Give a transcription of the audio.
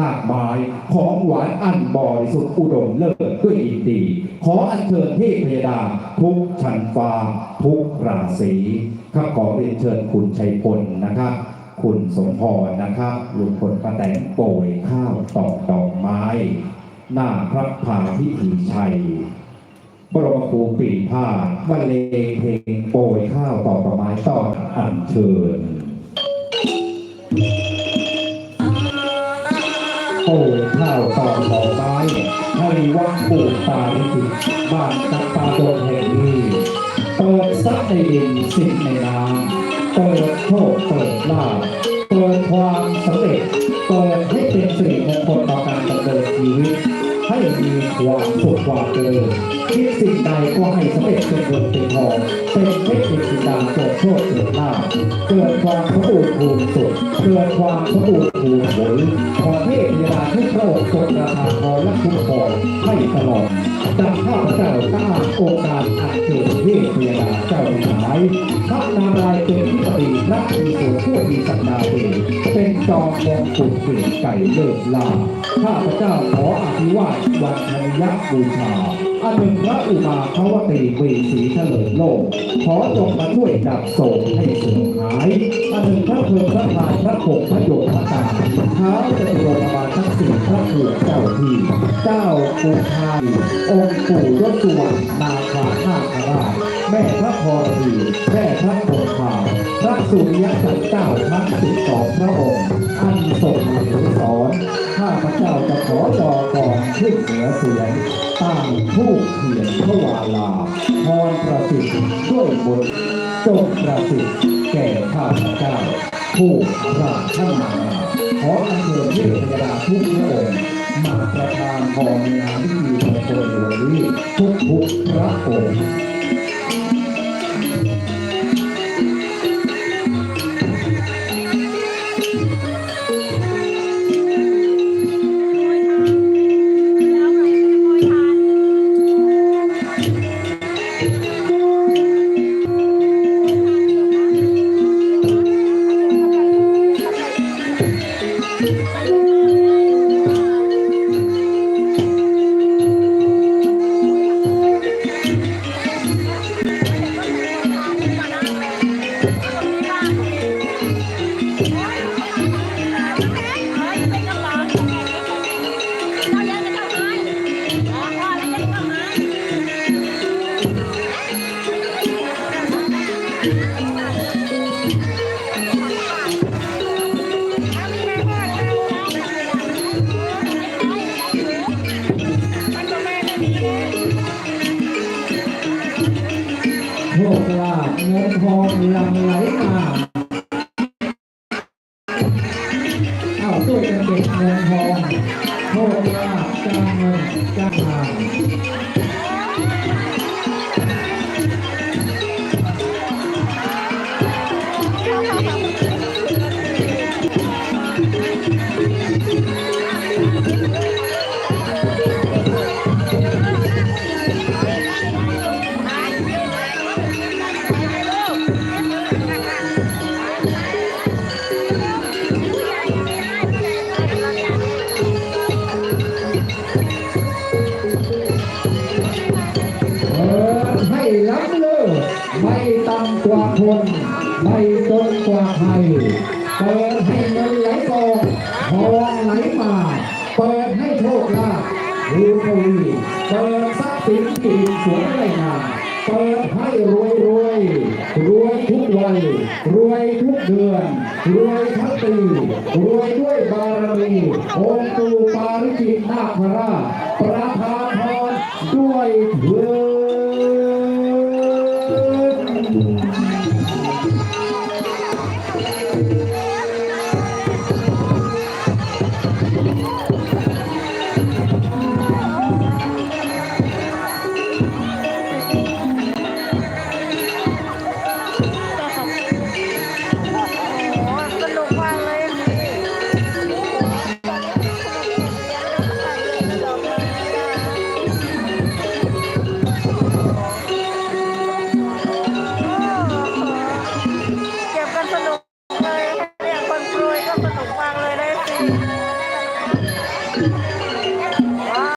ลากไม้ ของหวานอันบริสุทธิ์อุดมเลิศด้วยอินทรีขออัญเชิญเทพยดาทุกชั้นฟ้าทุกราศีครับขอเรียนเชิญคุณชัยพลนะครับ คุณสมพรนะครับลุงพลป้าแตงโปรยข้าวตอกดอกไม้ หน้าพระพาพิธีชัยบรมครูปีผ้าบรรเลงเพลงโปรยข้าวตอกดอกไม้ต้อนอัญเชิญ โอ้ข้าวตอกดอกไม้ให้วัดปูตาลิขิตบ้านตักตาโดนแห่งนี้เปิดซักในดินสิ่งในน้ำเปิดโชคเปิดลาภเปิดความสำเร็จเปิดให้เป็น มีความสุขความเจริญคิดสิ่งใดก็ให้สำเร็จเป็นเงินเป็นทองเป็นเทคนิคสิ่งใดเกิดโชคเกิดลาภเกิดความสมบูรณ์ภูมิสุขเกิดความสมบูรณ์ภูมิผลขอเทพเวลาทุกพระองค์ทรงประทานพรและคุ้มครองให้ตลอดดังข้าพเจ้าตั้งโอกาสอันเกิดเทพเวลาเจ้าทั้งหลาย พระนารายณ์เป็นที่ปฏิพระมีส่วนผู้มีสัญญาเองเป็นจอมมงกุฎเกศไก่เลิศลาข้าพเจ้าขออภิวาทวันธนยบูชาอันเป็นพระอุมาภาวตีเวสีเฉลิมโลก ขอจงมาช่วยดับโศกให้สื่อมหายอันเป็นพระเพลิงพระพายพระผงพระโยกพระตาเท้าจะตุรงบาลทั้งสี่พระเผือเจ้าที่ เจ้าปูพายองค์ปู่ยศสุวรรณนาคานาคราชแม่พระพรดีแม่พระคงคาพระสุริยสันเจ้าทั้งสิบสองพระองค์อันทรง ระเจ้าจะขอจอก่อนขึ้นเหนือเสียงตั้งผู้เขียนพระวาลาพรประสิทธิ์ด้วยบทจงประสิทธิ์แก่ข้าพเจ้า ผู้ราชนาขออัญเชิญเทพยดาทุกพระองค์มาประทานพรในงานพิธีมงคลในวันนี้ทุกทุกพระองค์ หลังไหลมาเอาด้วยกันเด็กเงินทองโชคลาภการเงินการงาน กว่าคนไม่จนกว่าใครเปิดให้เงินไหลกองทองไหลมาเปิดให้โชคลาภรูทวีเปิดทรัพย์สินกินสวนไรนาเปิดให้รวยรวยรวยทุกวัยรวยทุกเดือนรวยทั้งปีรวยด้วยบารมีองค์ปู่ปาริจิตนาคราชประทานพรด้วยเถิด